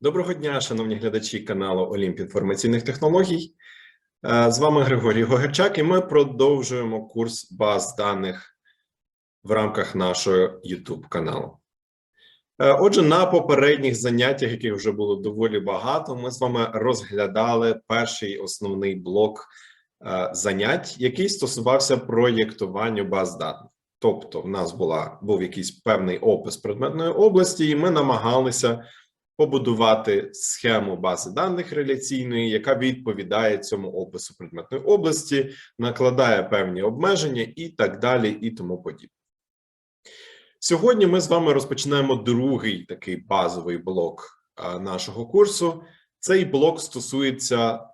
Доброго дня, шановні глядачі каналу Олімп інформаційних технологій. Е, З вами Григорій Гогерчак, і ми продовжуємо курс баз даних в рамках нашого YouTube каналу. Е, Отже, на попередніх заняттях, яких вже було доволі багато, ми з вами розглядали перший основний блок е, занять, який стосувався проєктуванню баз даних. Тобто, в нас була був якийсь певний опис предметної області, і ми намагалися побудувати схему бази даних реляційної, яка відповідає цьому опису предметної області, накладає певні обмеження і так далі, і тому подібне. Сьогодні ми з вами розпочинаємо другий такий базовий блок нашого курсу. Цей блок стосується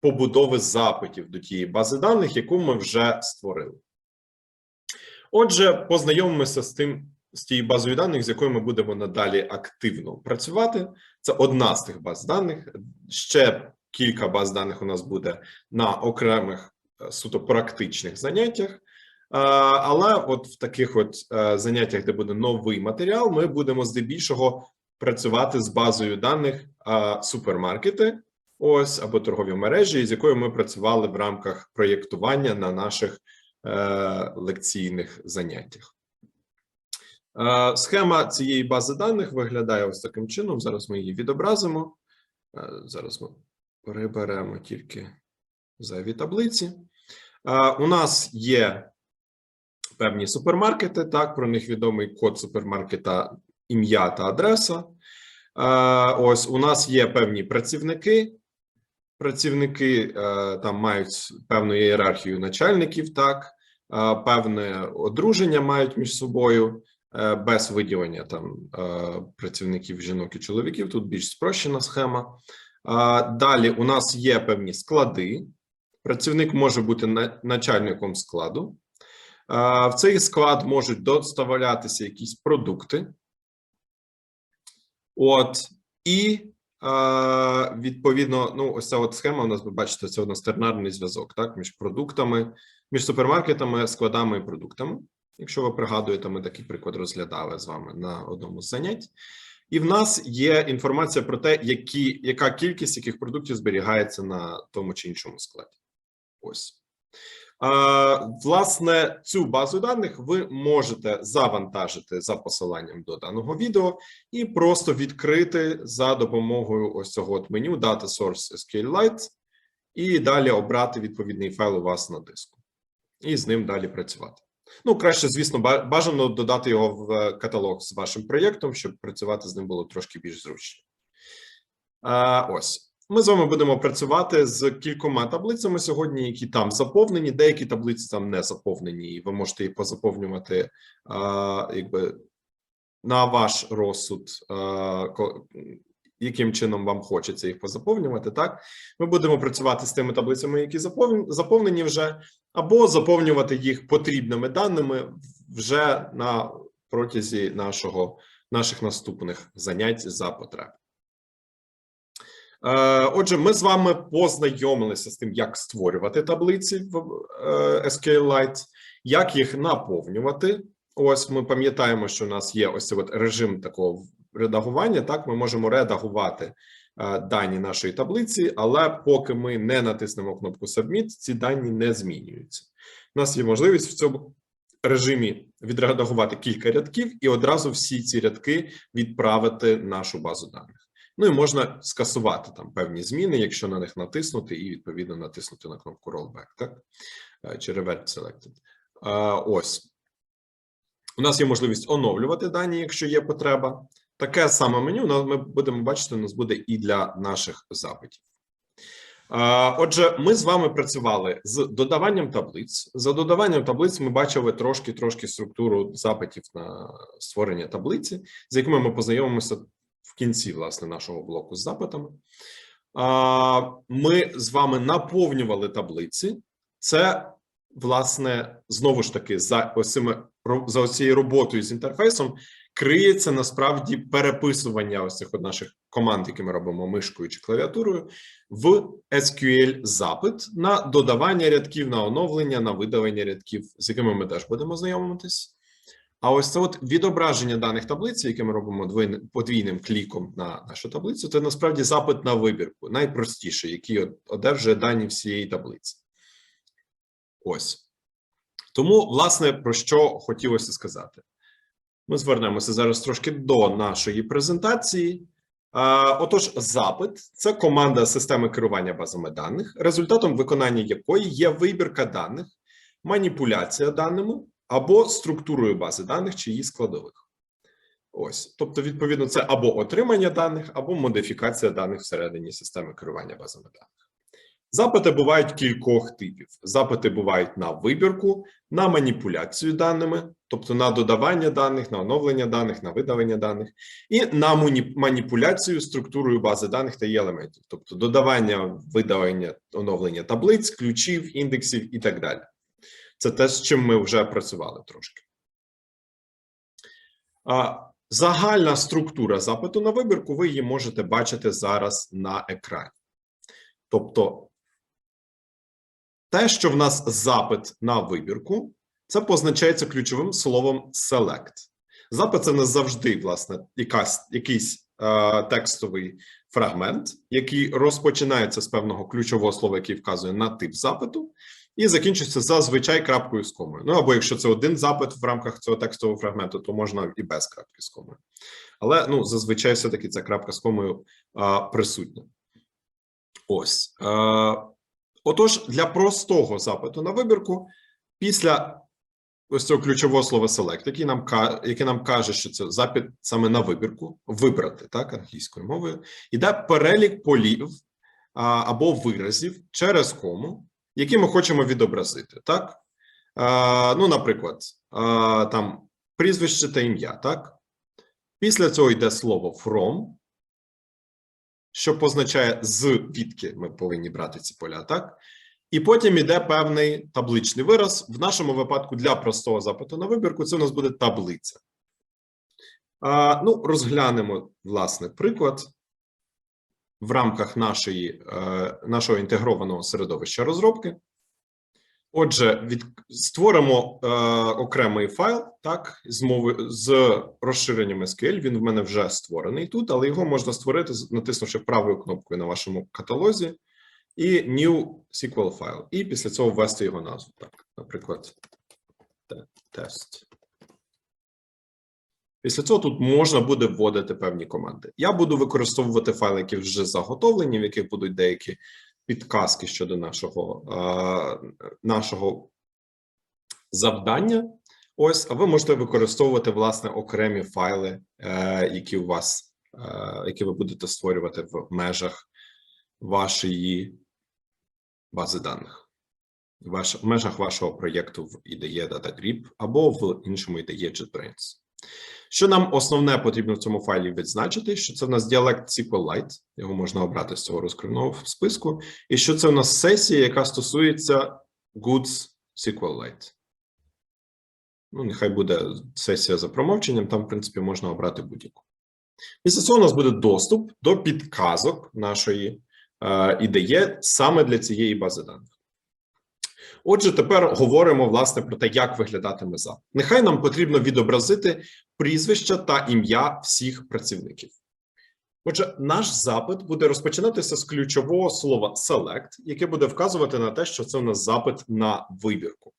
побудови запитів до тієї бази даних, яку ми вже створили. Отже, познайомимося з тим, з тією базою даних, з якою ми будемо надалі активно працювати. Це одна з тих баз даних. Ще кілька баз даних у нас буде на окремих е, суто практичних заняттях. Е, Але от в таких от е, заняттях, де буде новий матеріал, ми будемо здебільшого працювати з базою даних супермаркети, ось або торгові мережі, з якою ми працювали в рамках проєктування на наших лекційних заняттях. Е, Схема цієї бази даних виглядає ось таким чином. Зараз ми її відобразимо. Е, Зараз ми переберемо тільки зайві таблиці. Е, У нас є певні супермаркети. Так, про них відомий код супермаркета, ім'я та адреса. Ось у нас є певні працівники. Працівники там мають певну ієрархію начальників, так, певне одруження мають між собою без виділення там е, працівників жінок і чоловіків. Тут більш спрощена схема. Е, Далі у нас є певні склади. Працівник може бути начальником складу. Е, В цей склад можуть доставлятися якісь продукти. От і е, відповідно, ну, ось ця от схема. У нас ви бачите, це одностернарний зв'язок, так, між продуктами, між супермаркетами, складами і продуктами. Якщо ви пригадуєте, ми такий приклад розглядали з вами на одному з занять. І в нас є інформація про те, які, яка кількість яких продуктів зберігається на тому чи іншому складі. Ось. Е, Власне, цю базу даних ви можете завантажити за посиланням до даного відео і просто відкрити за допомогою ось цього от меню Data Source SQLite і далі обрати відповідний файл у вас на диску, і з ним далі працювати. Ну, краще, звісно, бажано додати його в е, каталог з вашим проєктом, щоб працювати з ним було трошки більш зручно. А, ось. Ми з вами будемо працювати з кількома таблицями сьогодні, які там заповнені. Деякі таблиці там не заповнені, і ви можете їх позаповнювати а, якби на ваш розсуд, а, яким чином вам хочеться їх позаповнювати. Так, ми будемо працювати з тими таблицями, які заповнені, вже, або заповнювати їх потрібними даними вже на протязі нашого наших наступних занять за потреби. Е, Отже, ми з вами познайомилися з тим, як створювати таблиці в е, SQLite, як їх наповнювати. Ось ми пам'ятаємо, що у нас є ось цей от режим такого редагування. Так, ми можемо редагувати е, дані нашої таблиці, але поки ми не натиснемо кнопку Submit, ці дані не змінюються. У нас є можливість в цьому режимі відредагувати кілька рядків і одразу всі ці рядки відправити нашу базу даних. Ну і можна скасувати там певні зміни, якщо на них натиснути, і відповідно натиснути на кнопку Rollback, так? Е, Чи Revert Selected. Е, Ось. У нас є можливість оновлювати дані, якщо є потреба. Таке саме меню на- ми будемо бачити, у нас буде і для наших запитів. Отже, ми з вами працювали з додаванням таблиць. За додаванням таблиць ми бачили трошки трошки структуру запитів на створення таблиці, з якими ми познайомимося в кінці власне нашого блоку з запитами. Ми з вами наповнювали таблиці. Це, власне, знову ж таки, за ось за цією роботою з інтерфейсом криється насправді переписування ось цих наших команд, які ми робимо мишкою чи клавіатурою, в SQL запит на додавання рядків, на оновлення, на видалення рядків, з якими ми теж будемо знайомитись. А ось це от відображення даних таблиці, яке ми робимо подвійним кліком на нашу таблицю, це насправді запит на вибірку, найпростіший, який одержує дані всієї таблиці. Ось. Тому, власне, про що хотілося сказати. Ми звернемося зараз трошки до нашої презентації. Отож, запит це команда системи керування базами даних, результатом виконання якої є вибірка даних, маніпуляція даними або структурою бази даних чи її складових. Ось, тобто, відповідно, це або отримання даних, або модифікація даних всередині системи керування базами даних. Запити бувають кількох типів. Запити бувають на вибірку, на маніпуляцію даними, тобто на додавання даних, на оновлення даних, на видавання даних, і на маніпуляцію структурою бази даних та її елементів, тобто додавання, видавання, оновлення таблиць, ключів, індексів і так далі. Це те, з чим ми вже працювали трошки. Загальна структура запиту на вибірку, ви її можете бачити зараз на екрані. Тобто, те, що в нас запит на вибірку, це позначається ключовим словом select. Запит це не завжди, власне, якась, якийсь е, текстовий фрагмент, який розпочинається з певного ключового слова, який вказує на тип запиту, і закінчується зазвичай крапкою з комою. Ну або якщо це один запит в рамках цього текстового фрагменту, то можна і без крапки з комою. Але ну, зазвичай все-таки ця крапка з комою а, присутня. Ось. Е, отож, для простого запиту на вибірку, після ось цього ключового слова select, який нам, який нам каже, що це запит саме на вибірку, вибрати так, англійською мовою, іде перелік полів а, або виразів через кому, які ми хочемо відобразити. Так? А, ну, наприклад, а, там прізвище та ім'я, так? Після цього йде слово from, що позначає звідки ми повинні брати ці поля, так? І потім іде певний табличний вираз. В нашому випадку для простого запиту на вибірку це у нас буде таблиця. А, ну, розглянемо, власне, приклад в рамках нашої, е, нашого інтегрованого середовища розробки. Отже, від, створимо е, окремий файл, так, з мови з розширенням SQL. Він в мене вже створений тут, але його можна створити, натиснувши правою кнопкою на вашому каталозі, і New SQL файл. І після цього ввести його назву. Так, наприклад, тест. Після цього тут можна буде вводити певні команди. Я буду використовувати файли, які вже заготовлені, в яких будуть деякі підказки щодо нашого, е, нашого завдання. Ось, а ви можете використовувати власне окремі файли, е, які у вас, е, які ви будете створювати в межах вашої бази даних, ваш, в межах вашого проєкту в IDE DataGrip або в іншому IDE JetBrains. Що нам основне потрібно в цьому файлі відзначити, що це в нас діалект SQLite, його можна обрати з цього розкривного списку, і що це в нас сесія, яка стосується Goods SQLite. Ну, нехай буде сесія за промовченням, там, в принципі, можна обрати будь-яку. Після цього у нас буде доступ до підказок нашої е, ідеї саме для цієї бази даних. Отже, тепер говоримо власне про те, як виглядатиме запит. Нехай нам потрібно відобразити прізвища та ім'я всіх працівників. Отже, наш запит буде розпочинатися з ключового слова select, яке буде вказувати на те, що це у нас запит на вибірку.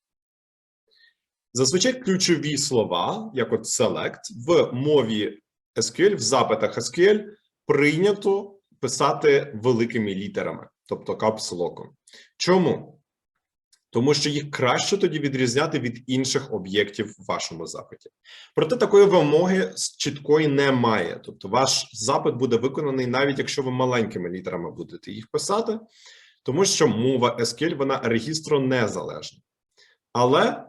Зазвичай ключові слова, як от select, в мові SQL, в запитах SQL прийнято писати великими літерами, тобто капслоком. Чому? Тому що їх краще тоді відрізняти від інших об'єктів в вашому запиті. Проте такої вимоги чіткої немає. Тобто, ваш запит буде виконаний навіть якщо ви маленькими літерами будете їх писати, тому що мова SQL вона регістро незалежна. Але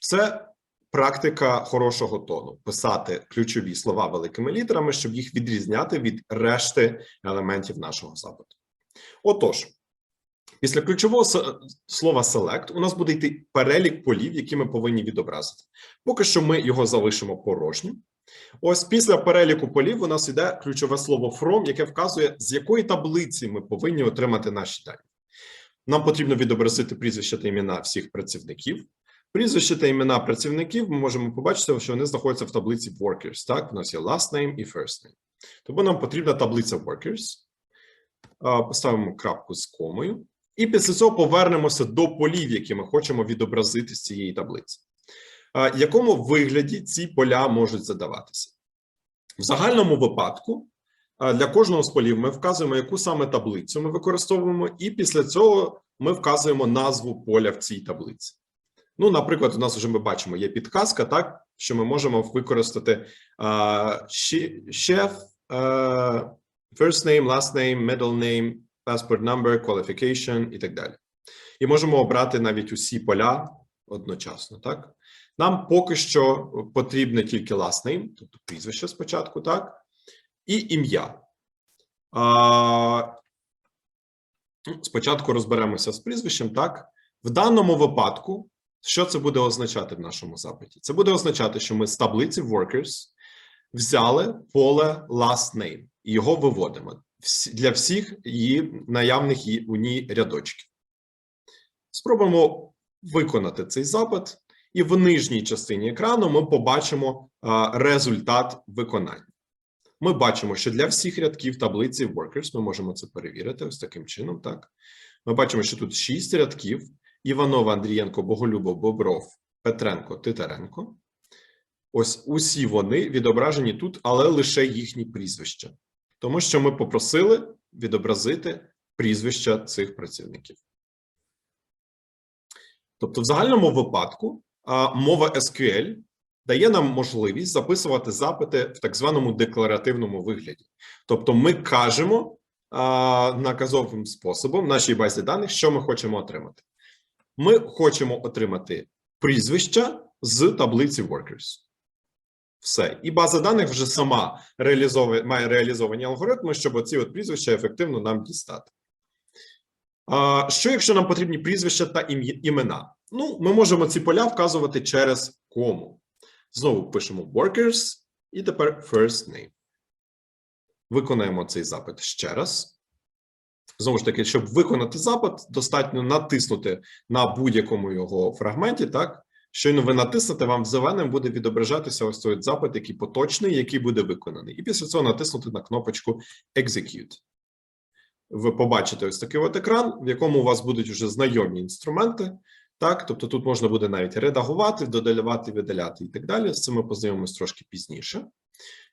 це практика хорошого тону писати ключові слова великими літерами, щоб їх відрізняти від решти елементів нашого запиту. Отож. Після ключового слова select у нас буде йти перелік полів, які ми повинні відобразити. Поки що ми його залишимо порожнім. Ось після переліку полів у нас йде ключове слово from, яке вказує, з якої таблиці ми повинні отримати наші дані. Нам потрібно відобразити прізвища та імена всіх працівників. Прізвище та імена працівників ми можемо побачити, що вони знаходяться в таблиці workers. Так, у нас є last name і first name. Тому нам потрібна таблиця workers. Поставимо крапку з комою. І після цього повернемося до полів, які ми хочемо відобразити з цієї таблиці. А, Якому вигляді ці поля можуть задаватися? В загальному випадку для кожного з полів ми вказуємо, яку саме таблицю ми використовуємо, і після цього ми вказуємо назву поля в цій таблиці. Ну, наприклад, у нас вже ми бачимо, є підказка, так, що ми можемо використати ще- chef, а, first name, last name, middle name, passport number, qualification і так далі. І можемо обрати навіть усі поля одночасно, так? Нам поки що потрібне тільки last name, тобто прізвище спочатку, так, і ім'я. Ну, спочатку розберемося з прізвищем, так. В даному випадку, що це буде означати в нашому запиті? Це буде означати, що ми з таблиці workers взяли поле last name і його виводимо для всіх її наявних у ній рядочків. Спробуємо виконати цей запит, і в нижній частині екрану ми побачимо результат виконання. Ми бачимо, що для всіх рядків таблиці workers ми можемо це перевірити ось таким чином. Так, ми бачимо, що тут шість рядків: Іванова, Андрієнко, Боголюбов, Бобров, Петренко, Титаренко. Ось усі вони відображені тут, але лише їхні прізвища, тому що ми попросили відобразити прізвища цих працівників. Тобто, в загальному випадку мова SQL дає нам можливість записувати запити в так званому декларативному вигляді. Тобто, ми кажемо наказовим способом в нашій базі даних, що ми хочемо отримати. Ми хочемо отримати прізвища з таблиці workers. Все. І база даних вже сама реалізовує, має реалізовані алгоритми, щоб оці от прізвища ефективно нам дістати. А, що якщо нам потрібні прізвища та імена? Ну, ми можемо ці поля вказувати через кому. Знову пишемо workers і тепер first name. Виконаємо цей запит ще раз. Знову ж таки, щоб виконати запит, достатньо натиснути на будь-якому його фрагменті. Так, щойно ви натиснете, вам зеленим буде відображатися ось цей запит, який поточний, який буде виконаний. І після цього натиснути на кнопочку Execute. Ви побачите ось такий от екран, в якому у вас будуть вже знайомі інструменти. Так, тобто тут можна буде навіть редагувати, додавати, видаляти і так далі. З цим ми познайомимось трошки пізніше.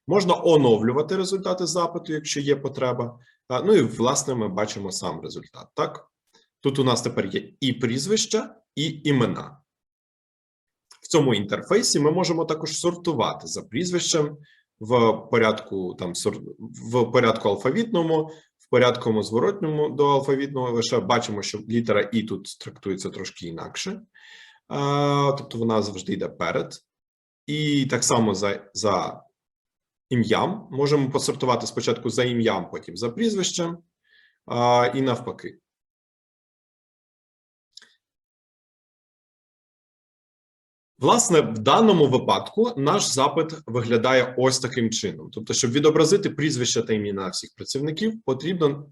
Можна оновлювати результати запиту, якщо є потреба. Ну і власне ми бачимо сам результат. Так, тут у нас тепер є і прізвища, і імена. В цьому інтерфейсі ми можемо також сортувати за прізвищем в порядку там в порядку алфавітному, в порядку зворотньому до алфавітного. Лише бачимо, що літера І тут трактується трошки інакше, тобто вона завжди йде перед. І так само за, за ім'ям можемо посортувати спочатку за ім'ям, потім за прізвищем, і навпаки. Власне, в даному випадку наш запит виглядає ось таким чином. Тобто, щоб відобразити прізвища та імена всіх працівників, потрібно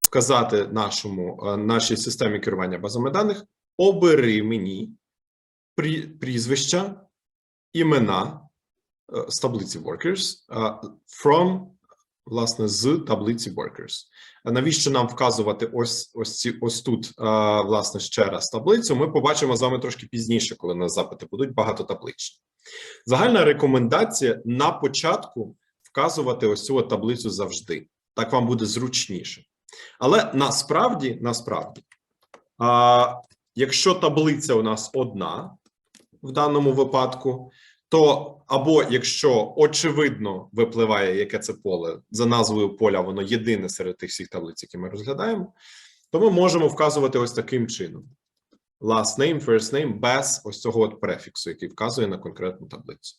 вказати нашому е, нашій системі керування базами даних: обери мені прі- прізвища, імена е, з таблиці workers е, from власне з таблиці workers. Навіщо нам вказувати ось ось ці ось тут а, власне ще раз таблицю? Ми побачимо з вами трошки пізніше, коли у нас запити будуть багатотабличні. Загальна рекомендація на початку вказувати ось цю таблицю завжди. Так вам буде зручніше. Але насправді, насправді, а, якщо таблиця у нас одна в даному випадку, то або якщо очевидно випливає, яке це поле за назвою поля, воно єдине серед тих всіх таблиць, які ми розглядаємо, то ми можемо вказувати ось таким чином: last name, first name без ось цього от префіксу, який вказує на конкретну таблицю.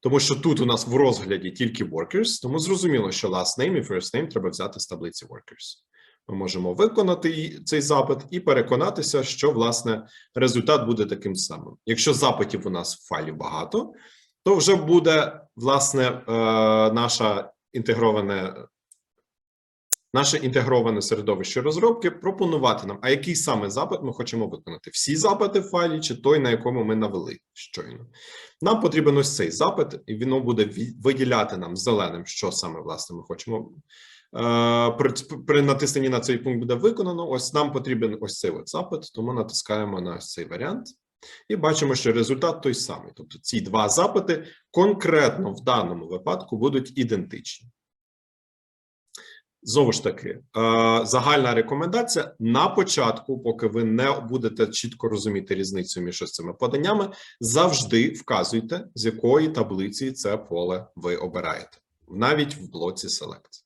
Тому що тут у нас в розгляді тільки workers, тому зрозуміло, що last name і first name треба взяти з таблиці workers. Ми можемо виконати цей запит і переконатися, що власне результат буде таким самим. Якщо запитів у нас в файлі багато, то вже буде власне е, наша інтегроване наше інтегроване середовище розробки пропонувати нам, а який саме запит ми хочемо виконати? Всі запити в файлі, чи той, на якому ми навели щойно. Нам потрібен ось цей запит, і він буде виділяти нам зеленим, що саме власне ми хочемо. Е, При, при натисненні на цей пункт буде виконано. Ось нам потрібен ось цей от запит, тому натискаємо на ось цей варіант. І бачимо, що результат той самий. Тобто ці два запити конкретно в даному випадку будуть ідентичні. Знову ж таки, е, загальна рекомендація на початку, поки ви не будете чітко розуміти різницю між цими поданнями, завжди вказуйте, з якої таблиці це поле ви обираєте, навіть в блоці Select.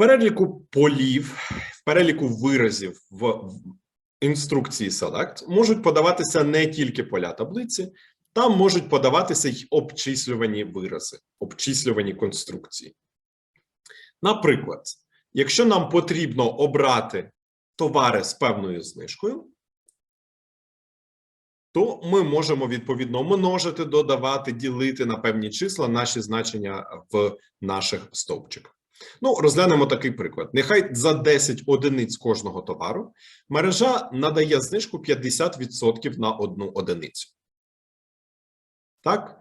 Переліку полів, в переліку виразів в інструкції Select можуть подаватися не тільки поля таблиці, там можуть подаватися й обчислювані вирази, обчислювані конструкції. Наприклад, якщо нам потрібно обрати товари з певною знижкою, то ми можемо відповідно множити, додавати, ділити на певні числа наші значення в наших стовпчиках. Ну, розглянемо такий приклад. Нехай за 10 одиниць кожного товару мережа надає знижку 50% на одну одиницю. Так?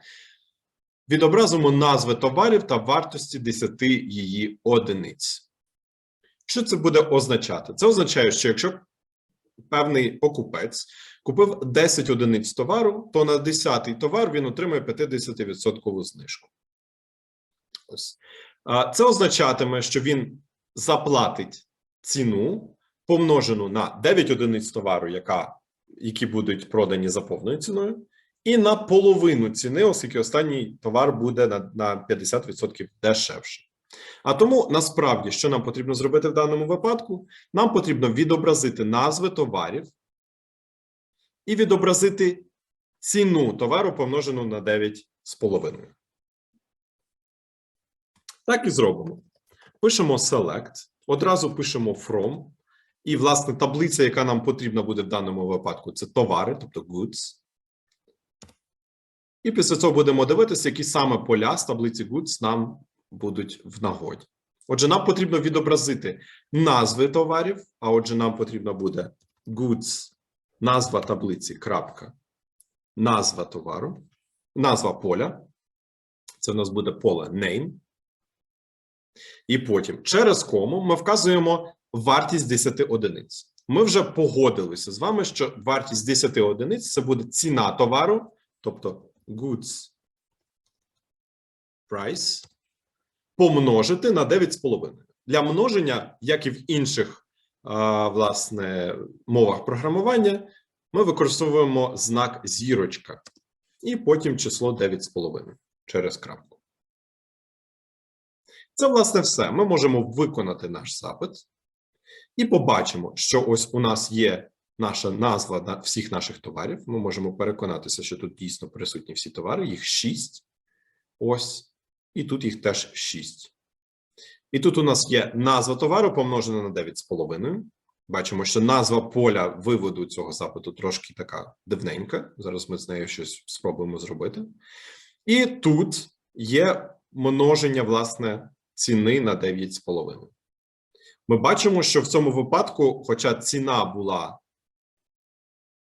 Відобразимо назви товарів та вартості 10 її одиниць. Що це буде означати? Це означає, що якщо певний покупець купив 10 одиниць товару, то на 10 товар він отримає 50% знижку. Ось. Це означатиме, що він заплатить ціну, помножену на 9 одиниць товару, яка, які будуть продані за повною ціною, і на половину ціни, оскільки останній товар буде на, на 50% дешевше. А тому насправді, що нам потрібно зробити в даному випадку, нам потрібно відобразити назви товарів і відобразити ціну товару помножену на 9,5. Так і зробимо. Пишемо select, одразу пишемо from, і, власне, таблиця, яка нам потрібна буде в даному випадку, це товари, тобто goods. І після цього будемо дивитися, які саме поля з таблиці goods нам будуть в нагоді. Отже, нам потрібно відобразити назви товарів, а отже, нам потрібно буде goods, назва таблиці, крапка, назва товару, назва поля. Це у нас буде поле name. І потім через кому ми вказуємо вартість 10 одиниць. Ми вже погодилися з вами, що вартість 10 одиниць це буде ціна товару, тобто goods price, помножити на 9,5. Для множення, як і в інших власне мовах програмування, ми використовуємо знак зірочка і потім число 9,5 через крапку. Це, власне, все. Ми можемо виконати наш запит і побачимо, що ось у нас є наша назва на всіх наших товарів. Ми можемо переконатися, що тут дійсно присутні всі товари, їх 6. Ось, і тут їх теж 6. І тут у нас є назва товару помножена на 9,5. Бачимо, що назва поля виводу цього запиту трошки така дивненька. Зараз ми з нею щось спробуємо зробити. І тут є множення, власне, ціни на 9,5. Ми бачимо, що в цьому випадку, хоча ціна була,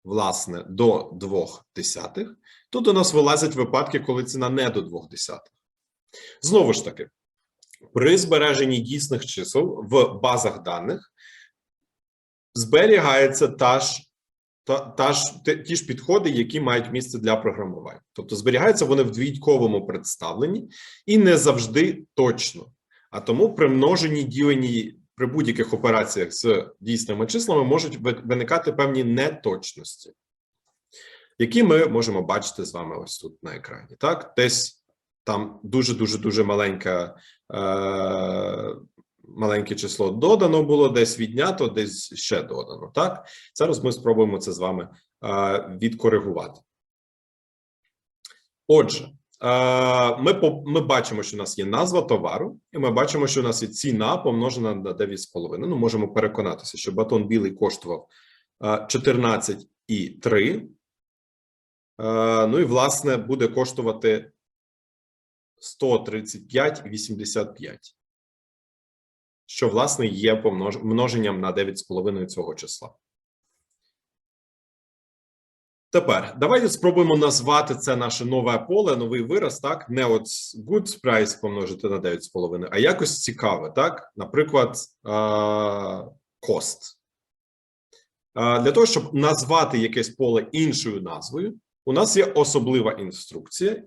власне, до 2 десятих, тут у нас вилазять випадки, коли ціна не до 2 десятих. Знову ж таки, при збереженні дійсних чисел в базах даних зберігається та ж та, та ж ті ж підходи, які мають місце для програмування. Тобто зберігаються вони в двійковому представленні і не завжди точно. А тому при множенні діленні при будь-яких операціях з дійсними числами можуть виникати певні неточності, які ми можемо бачити з вами ось тут на екрані. Так, десь там дуже дуже дуже маленька. Е- Маленьке число додано було, десь віднято, десь ще додано. Так, зараз ми спробуємо це з вами е, відкоригувати. Отже, ми, по- ми бачимо, що у нас є назва товару, і ми бачимо, що у нас є ціна помножена на 9,5. Ну, можемо переконатися, що батон білий коштував е, 14,3. Е, ну і, власне, буде коштувати 135,85. що власне є помнож- множенням на 9,5 цього числа. Тепер давайте спробуємо назвати це наше нове поле, новий вираз, так? Не от good price помножити на 9,5, а якось цікаве, так? Наприклад. Е, Для того, щоб назвати якесь поле іншою назвою, у нас є особлива інструкція.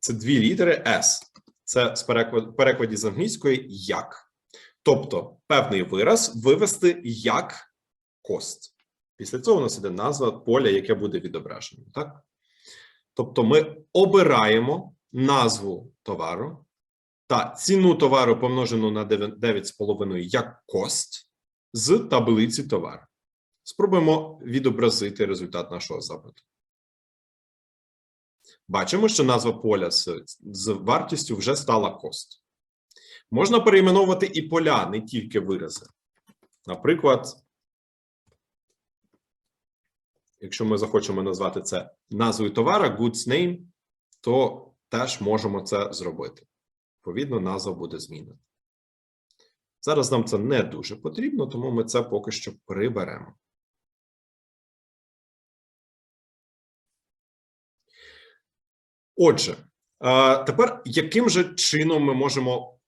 Це дві літери S. Це з перекладі з англійської як. Тобто певний вираз вивести як cost. Після цього у нас іде назва поля, яке буде відображено. Так? Тобто ми обираємо назву товару та ціну товару помножену на 9,5 як cost з таблиці товару. Спробуємо відобразити результат нашого запиту. Бачимо, що назва поля з, з вартістю вже стала cost. Можна перейменовувати і поля, не тільки вирази. Наприклад, якщо ми захочемо назвати це назвою товара, goods name, то теж можемо це зробити. Відповідно, назва буде змінена. Зараз нам це не дуже потрібно, тому ми це поки що приберемо. Отже, тепер яким же чином ми можемо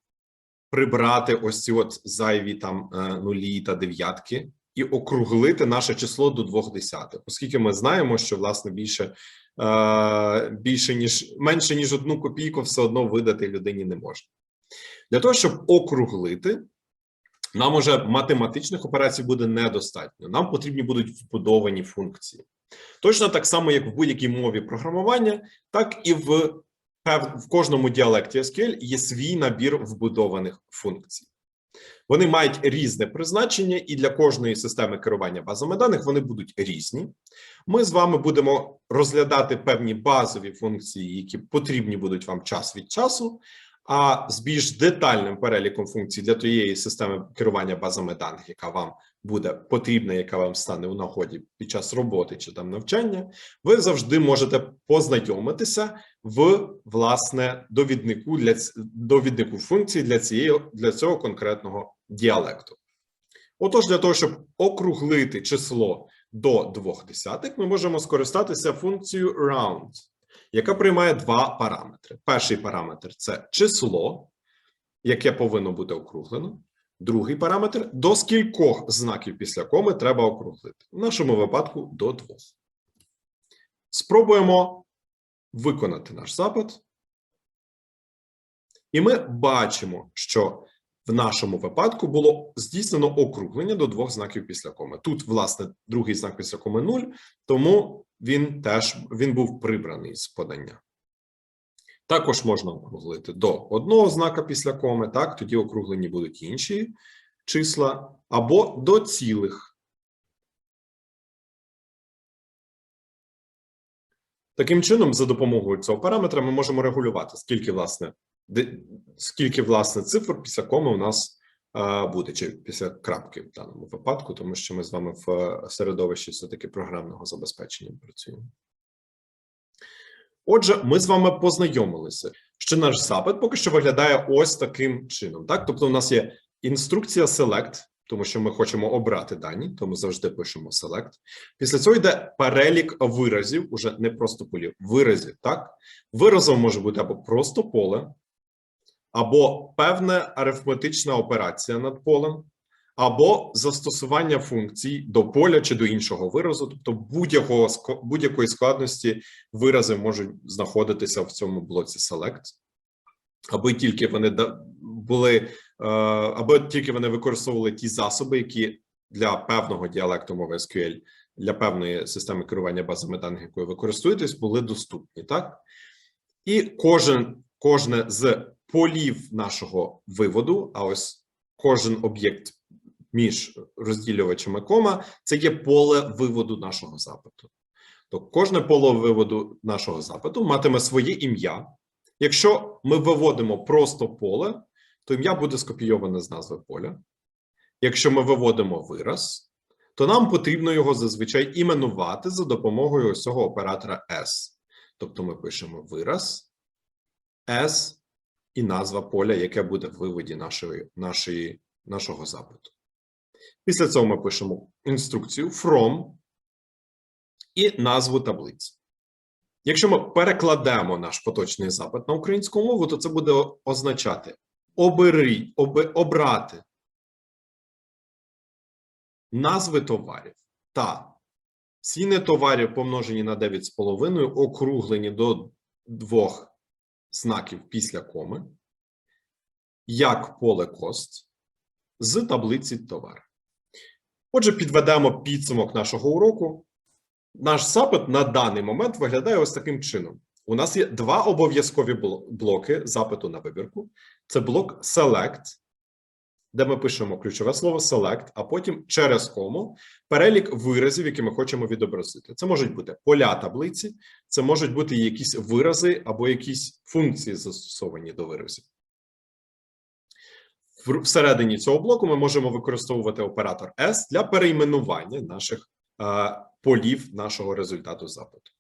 прибрати ось ці от зайві там е, нулі та дев'ятки і округлити наше число до двох десятих, оскільки ми знаємо, що власне більше, е, більше ніж менше ніж одну копійку все одно видати людині не можна. Для того, щоб округлити, нам уже математичних операцій буде недостатньо. Нам потрібні будуть вбудовані функції. Точно так само, як в будь-якій мові програмування, так і в, в кожному діалекті SQL є свій набір вбудованих функцій. Вони мають різне призначення, і для кожної системи керування базами даних вони будуть різні. Ми з вами будемо розглядати певні базові функції, які потрібні будуть вам час від часу. А з більш детальним переліком функцій для тієї системи керування базами даних, яка вам буде потрібна, яка вам стане у нагоді під час роботи чи там навчання, ви завжди можете познайомитися в власне довіднику для довіднику функцій для цієї для цього конкретного діалекту. Отож, для того, щоб округлити число до двох десятих, ми можемо скористатися функцією round, яка приймає два параметри. Перший параметр це число, яке повинно бути округлено. Другий параметр до скількох знаків після коми треба округлити. В нашому випадку до двох. Спробуємо виконати наш запит. І ми бачимо, що в нашому випадку було здійснено округлення до двох знаків після коми. Тут, власне, другий знак після коми 0, тому він теж він був прибраний з подання. Також можна округлити до одного знака після коми, так, тоді округлені будуть інші числа, або до цілих. Таким чином, за допомогою цього параметра ми можемо регулювати, скільки власне, скільки власне цифр після коми у нас буде, чи після крапки в даному випадку, тому що ми з вами в е, середовищі все-таки програмного забезпечення працюємо. Отже, ми з вами познайомилися, що наш запит поки що виглядає ось таким чином. Так, тобто, у нас є інструкція select, тому що ми хочемо обрати дані, тому завжди пишемо select. Після цього йде перелік виразів, уже не просто полів, виразів. Так, виразом може бути або просто поле, або певна арифметична операція над полем, або застосування функцій до поля чи до іншого виразу, тобто будь-якого ск- будь-якої складності вирази можуть знаходитися в цьому блоці select, аби тільки вони були, е, аби тільки вони використовували ті засоби, які для певного діалекту мови SQL, для певної системи керування базами даних, якою ви користуєтесь, були доступні, так? І кожен, кожне з полів нашого виводу, а ось кожен об'єкт між розділювачами кома, це є поле виводу нашого запиту. То кожне поле виводу нашого запиту матиме своє ім'я. Якщо ми виводимо просто поле, то ім'я буде скопійоване з назви поля. Якщо ми виводимо вираз, то нам потрібно його зазвичай іменувати за допомогою ось цього оператора S. Тобто ми пишемо вираз S і назва поля, яке буде в виводі нашої, нашої, нашого запиту. Після цього ми пишемо інструкцію from і назву таблиці. Якщо ми перекладемо наш поточний запит на українську мову, то це буде означати обери, оби, обрати назви товарів та ціни товарів помножені на 9,5, округлені до двох знаків після коми, як поле кост з таблиці товар. Отже, підведемо підсумок нашого уроку. Наш запит на даний момент виглядає ось таким чином. У нас є два обов'язкові блоки запиту на вибірку. Це блок Select, де ми пишемо ключове слово Select, а потім через кому перелік виразів, які ми хочемо відобразити. Це можуть бути поля таблиці, це можуть бути якісь вирази або якісь функції застосовані до виразів. Всередині цього блоку ми можемо використовувати оператор S для перейменування наших е, полів нашого результату запиту.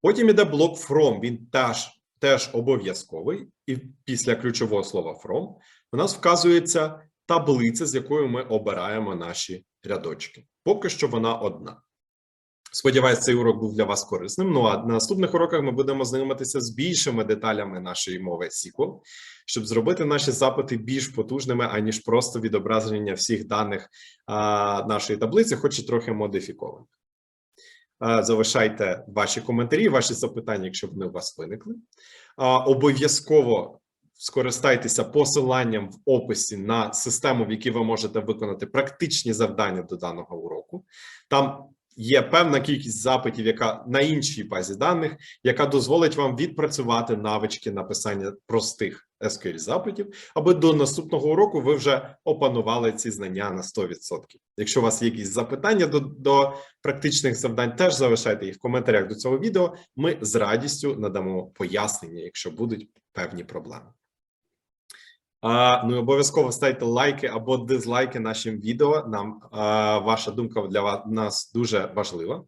Потім іде блок from, він теж, теж обов'язковий, і після ключового слова from у нас вказується таблиця, з якою ми обираємо наші рядочки. Поки що вона одна. Сподіваюсь, цей урок був для вас корисним. Ну а на наступних уроках ми будемо знайомитися з більшими деталями нашої мови SQL, щоб зробити наші запити більш потужними, аніж просто відображення всіх даних а, нашої таблиці, хоч і трохи модифікованих. Залишайте ваші коментарі, ваші запитання, якщо вони у вас виникли. Обов'язково скористайтеся посиланням в описі на систему, в якій ви можете виконати практичні завдання до даного уроку. Там є певна кількість запитів, яка на іншій базі даних, яка дозволить вам відпрацювати навички написання простих SQL запитів, аби до наступного уроку ви вже опанували ці знання на 100%. Якщо у вас є якісь запитання до, до практичних завдань, теж залишайте їх в коментарях до цього відео. Ми з радістю надамо пояснення, якщо будуть певні проблеми. А, ну і обов'язково ставте лайки або дизлайки нашим відео. Нам а, ваша думка для вас нас дуже важлива.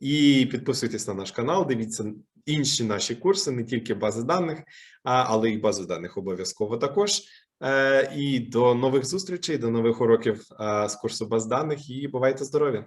І підписуйтесь на наш канал, дивіться інші наші курси, не тільки бази даних, а, але й бази даних обов'язково також. Е, і до нових зустрічей, до нових уроків з курсу баз даних. І бувайте здорові!